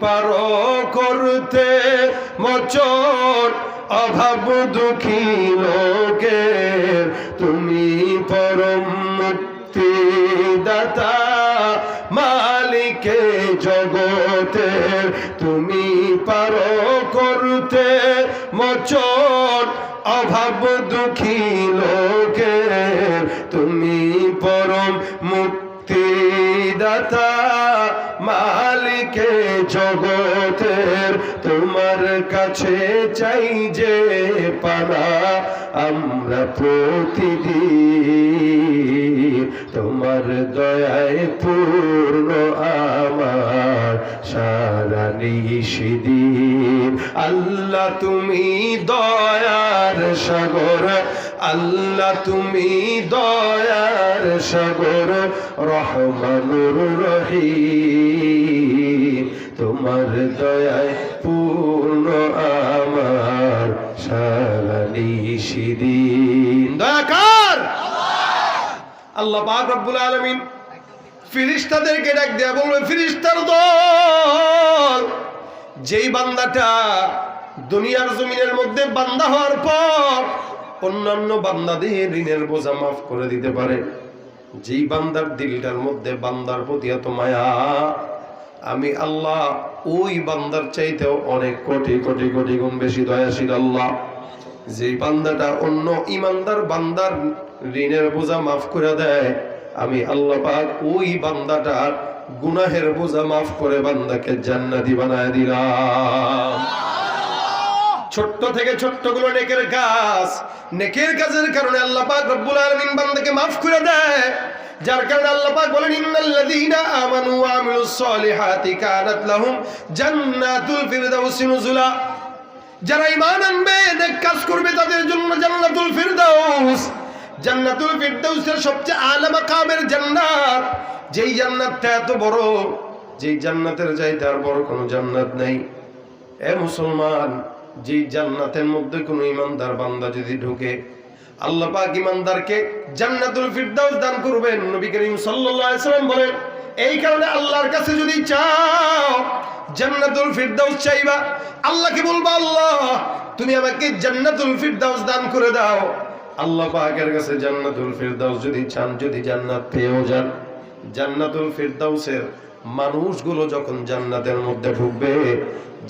পারো করতে মচর অভাব দুঃখী লোকের। তুমি পরম মুক্তি দাতা মালিকে জগতের। তুমি পারো করতে মচর অভাব দুঃখী লোকের। তুমি পরম মুক্তি দাতা জগতের তোমার কাছে চাই যে পানা, আমরা প্রতিদিন তোমার দয়ায় পূর্ণ আমার সারা নিষিদিন আল্লাহ তুমি দয়ার সাগর, আল্লাহ তুমি দয়ার সাগর, রহমানুর রহিম। তোমার দয়ায় পূর্ণ আমার সারা নিষিদিন দয়াকার! আল্লাহ পাক রব্বুল আলামিন ফিরিস্তাদেরকে ডাক দেয়া বলবে, ফিরিস্তার দল! যেই বান্দাটা দুনিয়ার জমিনের মধ্যে বান্দা হওয়ার পর অন্যান্য বান্দাদের ঋণের বোঝা মাফ করে দিতে পারে। যেই বান্দার দিলটার মধ্যে বান্দার প্রতি এত মায়া আমি আল্লাহ ওই বান্দার চাইতেও অনেক কোটি কোটি কোটি গুণ বেশি দয়াশীল আল্লাহ। যেই বান্দাটা অন্য ইমানদার বান্দার ঋণের বোঝা মাফ করে দেয়, আমি আল্লাহ পাক ওই বান্দাটার গুনাহের বোঝা মাফ করে বান্দাকে জান্নাতি বানায় দিলাম। ছোট্ট থেকে ছোট্টগুলো নেকের কাজ নেকের কাজের কারণে আল্লাহ পাক রব্বুল আলামিন বান্দাকে মাফ করে দেয়। যার কারণে আল্লাহ পাক বলেন, ইন্নাল্লাযীনা আমানু ওয়া আমিলুস সলিহাতি কানাত লাহুম জান্নাতুল ফিরদাউসি নুজুলা। যারা ঈমান আনবে, নেক কাজ করবে, তাদের জন্য জান্নাতুল ফিরদাউস। জান্নাতুল ফিরদাউসের সবচেয়ে আলা মাকামের জান্নাত। যেই জান্নাতটা এত বড়, যেই জান্নাতের চাইতে আর বড় কোনো জান্নাত নেই। এ মুসলমান, যেই জান্নাতের মধ্যে কোনো ইমানদার বান্দা যদি ঢুকে আল্লাহ পাক ইমানদারকে জান্নাতুল ফিরদাউস দান করবেন। নবী করিম সাল্লাল্লাহু আলাইহি সাল্লাম বলেন, এই কারণে আল্লাহর কাছে যদি চাও জান্নাতুল ফিরদাউস চাইবা, আল্লাহকে বলবা, আল্লাহ, তুমি আমাকে জান্নাতুল ফিরদাউস দান করে দাও। আল্লাহ পাকের কাছে জান্নাতুল ফিরদাউস যদি চান, যদি জান্নাত পেয়েও যান, জান্নাতুল ফিরদাউসের মানুষগুলো যখন জান্নাতের মধ্যে ঢুকবে,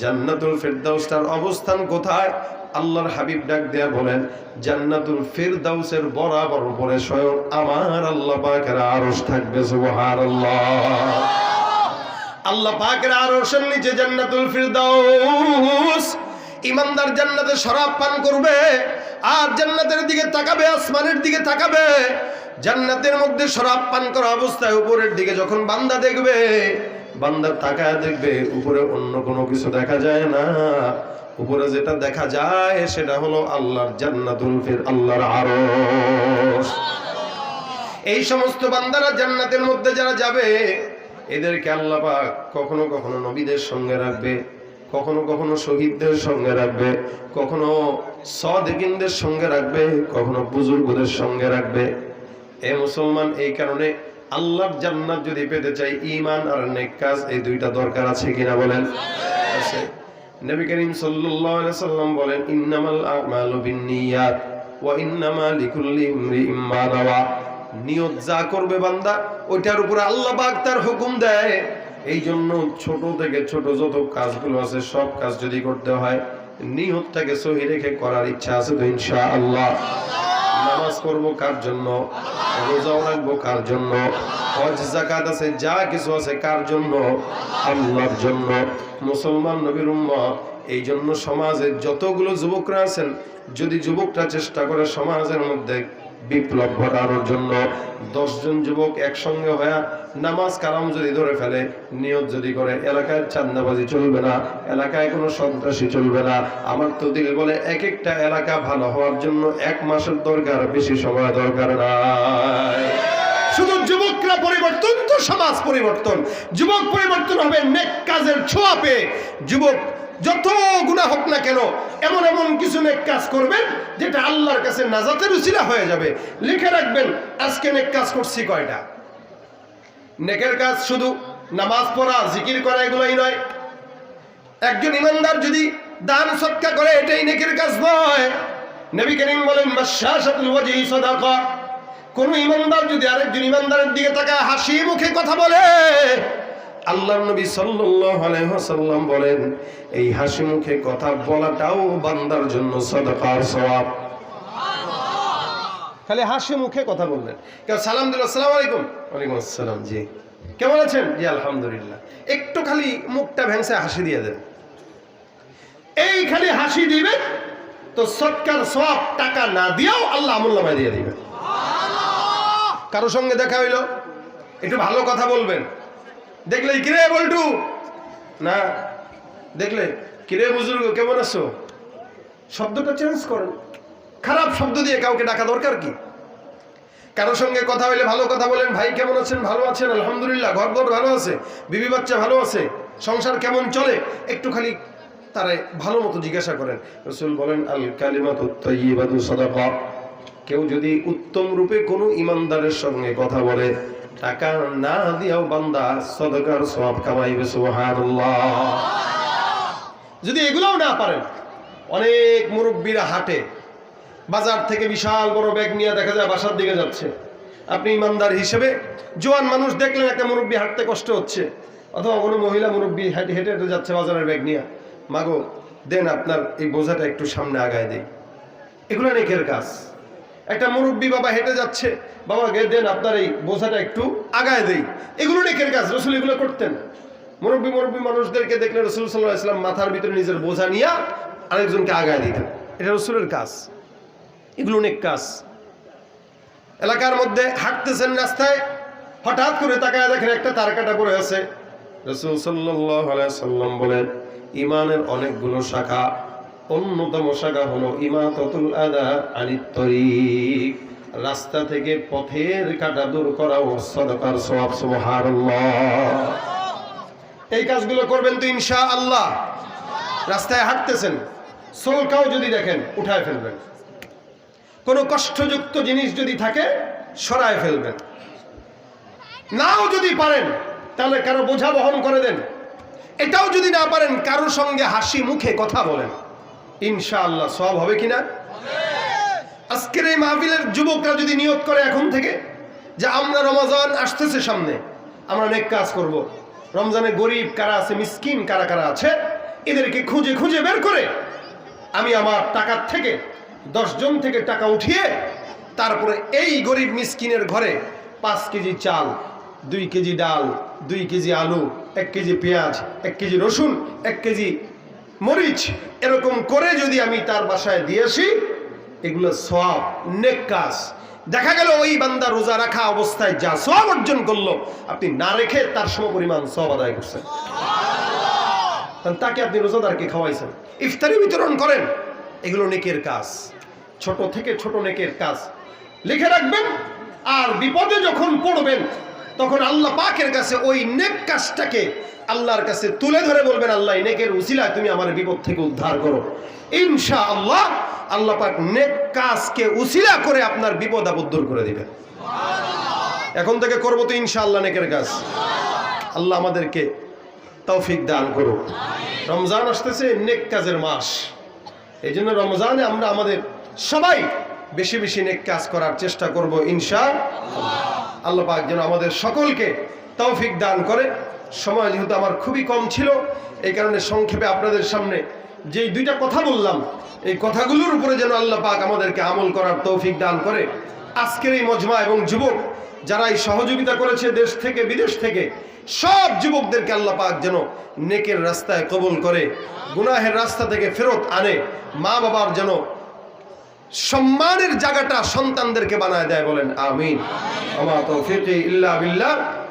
জান্নাতুল ফিরদাউসটার অবস্থান কোথায়? আল্লাহর হাবিব ডাক দেয়া বলেন, জান্নাতুল ফিরদাউসের বরাবর উপরে স্বয়ং আমার আল্লাহ পাকের আরশ থাকবে, সুবহানাল্লাহ। আল্লাহ পাকের আরশের নিচে জান্নাতুল ফিরদাউস। ইমানদার জান্নাতে শরাব পান করবে, আর জান্নাতের দিকে তাকাবে, আসমানের দিকে তাকাবে। জান্নাতের মধ্যে শরাব পান করা অবস্থায় উপরের দিকে যখন বান্দা দেখবে বান্দা তাকায় দেখবে, উপরে অন্য কোনো কিছু দেখা যায় না। উপরে যেটা দেখা যায়, সেটা হলো আল্লাহর জান্নাতুল ফির, আল্লাহর আরশ। এই সমস্ত বান্দারা জান্নাতের মধ্যে যারা যাবে, এদেরকে আল্লাহ পাক কখনো কখনো নবীদের সঙ্গে রাখবে, কখনো কখনো শহীদদের সঙ্গে রাখবে, কখনো সদিকিনদের সঙ্গে রাখবে, কখনো বুজুর্গদের সঙ্গে রাখবে। এ মুসলমান, এই কারণে আল্লাহর জান্নাত যদি পেতে চাই ইমান আর নেক কাজ, এই দুইটা দরকার আছে কিনা বলেন? আছে। নবী করিম সাল্লাল্লাহু আলাইহি সাল্লাম বলেন, ইন্নামাল আমালু বিন্নিয়াত ওয়া ইন্নামা লিকুল্লি ইমরিইম মা নাওয়া। নিয়ত যা করবে বান্দা, ওইটার উপরে আল্লাহ পাক তার হুকুম দেয়। এই জন্য ছোট থেকে ছোট যত কাজগুলো আছে, সব কাজ যদি করতে হয়, নিয়তটাকে সহি রেখে করার ইচ্ছা আছে তো ইনশাআল্লাহ। নামাজ করব কার জন্য? রোজাও রাখব কার জন্য? হজ জাকাত আছে, যা কিছু আছে কার জন্য? আল্লাহর জন্য। মুসলমান নবীর উম্মত এই জন্য সমাজের যতগুলো যুবকরা আছেন, যদি যুবকরা চেষ্টা করে সমাজের মধ্যে বিপ্লব ঘটানোর জন্য। দশজন যুবক একসঙ্গে হয়ে নামাজ কালাম যদি ধরে ফেলে, নিয়ত যদি করে, এলাকায় চান্দাবাজি চলবে না, এলাকায় কোনো সন্ত্রাসী চলবে না। আমার তো দিল বলে এক একটা এলাকা ভালো হওয়ার জন্য এক মাসের দরকার, বেশি সময় দরকার নাই। শুধু যুবকরা পরিবর্তন, তো সমাজ পরিবর্তন। যুবক পরিবর্তন হবে নেক কাজের ছোঁয়া পেয়ে যুবক যত গুণা হোক না কেন, এমন এমন কিছু নেক কাজ করবেন যেটা আল্লাহর কাছে নাজাতের উচিলা হয়ে যাবে। লিখে রাখবেন, আজকে নেক কাজ করছি কয়টা? নেকের কাজ শুধু নামাজ পড়া, জিকির করা, এগুলোই নয়। একজন ইমানদার যদি দান সৎকা করে, এটাই নেকের কাজ নয়। নবী করিম বলেন কোন ইমানদার যদি আরেকজন ইমানদারের দিকে তাকায় হাসি মুখে কথা বলে আল্লাহর নবী ওয়াসাল্লাম বলেন এই হাসি মুখে কথা বলাটাও বান্দার জন্য সাদাকার সওয়াব। খালি হাসি মুখে কথা বললেন সালাম দিল আসসালামু আলাইকুম। ওয়ালাইকুম আসসালাম জি। কেমন আছেন? জি আলহামদুলিল্লাহ। একটু খালি মুখটা ভেঙসে হাসি দিয়ে দেন। এই খালি হাসি দিবে তো সৎকার সব টাকা না দিয়েও আল্লাহ আমুল্লামায় দিয়ে দিবে কারও সঙ্গে দেখা হইল? একটু ভালো কথা বলবেন। দেখলে, কিরে বল্টু? না, দেখলে, কিরে বুজুর্গ, কেমন আছো? শব্দটা চেঞ্জ করেন খারাপ শব্দ দিয়ে কাউকে ডাকা দরকার কি? কারোর সঙ্গে কথা হইলে ভালো কথা বলেন, ভাই, কেমন আছেন? ভালো আছেন, আলহামদুলিল্লাহ, ঘর ঘর ভালো আছে, বিবি বাচ্চা ভালো আছে, সংসার কেমন চলে? একটু খালি তারা ভালো মতো জিজ্ঞাসা করেন। রসুল বলেন, আল কালিমাতু কেউ যদি উত্তম রূপে কোনো ইমানদারের সঙ্গে কথা বলে টাকা না দিয়াও বান্দা সদকার সওয়াব কামাইবে যদি এগুলোও না পারেন, অনেক মুরব্বীরা হাটে, বাজার থেকে বিশাল বড় ব্যাগ নিয়ে দেখা যায় বাসার দিকে যাচ্ছে। আপনি ইমানদার হিসেবে জোয়ান মানুষ দেখলেন একটা মুরব্বী হাঁটতে কষ্ট হচ্ছে, অথবা কোনো মহিলা মুরব্বী হেঁটে হেঁটে হেঁটে যাচ্ছে বাজারের ব্যাগ নিয়ে। মাগো, দেন আপনার এই বোঝাটা একটু সামনে আগায় দেই। এগুলো নেকের কাজ। একটা মুরব্বী বাবা হেঁটে যাচ্ছে। বাবা গে দেন আপনার এই বোঝাটা একটু আগায় দেই। এগুলো নেকের কাজ? রসুল এগুলো করতেন। মুরব্বী মুরব্বী মানুষদেরকে দেখলে রসুল সাল্লাহ ইসলাম মাথার ভিতরে নিজের বোঝা নিয়ে আরেকজনকে আগায় দিতেন। এটা রসুলের কাজ। এগুলো অনেক কাজ। এলাকার মধ্যে হাঁটতেছেন রাস্তায়, হঠাৎ করে তাকায় দেখেন একটা তার কাটা পড়ে আছে। রসুল সাল্লাম বলেন ইমানের অনেকগুলো শাখা অন্যতম শাখা হলো ইমাততুল আদা আনিত্তরিক রাস্তা থেকে পথের কাটা দূর করা ও সদকার সওয়াব, সুবহানাল্লাহ। এই কাজগুলো করবেন তো ইনশা আল্লাহ রাস্তায় হাঁটতেছেন সোলকাও যদি দেখেন, উঠায় ফেলবেন। কোনো কষ্টযুক্ত জিনিস যদি থাকে, সরায় ফেলবেন। নাও যদি পারেন, তাহলে কারও বোঝা বহন করে দেন। এটাও যদি না পারেন কারোর সঙ্গে হাসি মুখে কথা বলেন। ইনশাআল্লাহ, সব হবে কিনা আজকের এই মাহফিলের যুবকরা যদি নিয়ত করে এখন থেকে যে আমরা রমাজান আসতেছে সামনে, আমরা অনেক কাজ করব। রমজানে গরিব কারা আছে, মিসকিন কারা কারা আছে, এদেরকে খুঁজে খুঁজে বের করে আমি আমার টাকার থেকে জন থেকে টাকা উঠিয়ে তারপরে এই গরিব মিসকিনের ঘরে পাঁচ কেজি চাল, দুই কেজি ডাল, দুই কেজি আলু, এক কেজি পেঁয়াজ, এক কেজি রসুন, এক কেজি মরিচ এরকম করে যদি আমি তার বাসায় দিয়ে আসি, এগুলো সব নেক কাজ। দেখা গেল ওই বান্দা রোজা রাখা অবস্থায় যা সব অর্জন করল, আপনি না রেখে তার সম পরিমাণ সব আদায় করছেন। তাকে আপনি রোজাদারকে খাওয়াইছেন। ইফতারি বিতরণ করেন, এগুলো নেকের কাজ। ছোট থেকে ছোট নেকের কাজ। লিখে রাখবেন, আর বিপদে যখন পড়বেন, তখন আল্লাহ পাকের কাছে ওই নেক কাজটাকে আল্লাহর কাছে তুলে ধরে বলবেন, আল্লাহ নেকের উসিলায় তুমি আমার বিপদ থেকে উদ্ধার করো। ইনশা আল্লাহ আল্লাহ পাক নেক কাজকে উসিলা করে আপনার বিপদ আপদ দূর করে দিবেন। এখন থেকে করব তো ইনশা আল্লাহ নেকের কাজ। আল্লাহ আমাদেরকে তৌফিক দান করুক। রমজান আসতেছে, নেক কাজের মাস। এই জন্য রমজানে আমরা আমাদের সবাই বেশি বেশি নেক কাজ করার চেষ্টা করব ইনশা আল্লাহ পাক যেন আমাদের সকলকে তৌফিক দান করে। সময় যেহেতু আমার খুবই কম ছিল, এই কারণে সংক্ষেপে আপনাদের সামনে যেই দুইটা কথা বললাম, এই কথাগুলোর উপরে যেন আল্লাহ পাক আমাদেরকে আমল করার তৌফিক দান করে। আজকের এই মজমা এবং যুবক যারা এই সহযোগিতা করেছে দেশ থেকে, বিদেশ থেকে, সব যুবকদেরকে আল্লাহ পাক যেন নেকের রাস্তায় কবুল করে, গুনাহের রাস্তা থেকে ফেরত আনে, মা বাবার যেন সম্মানের জায়গাটা সন্তানদেরকে বানায় দেয় বলেন, আমিন। আমা তৌফিক ইল্লা বিল্লাহ।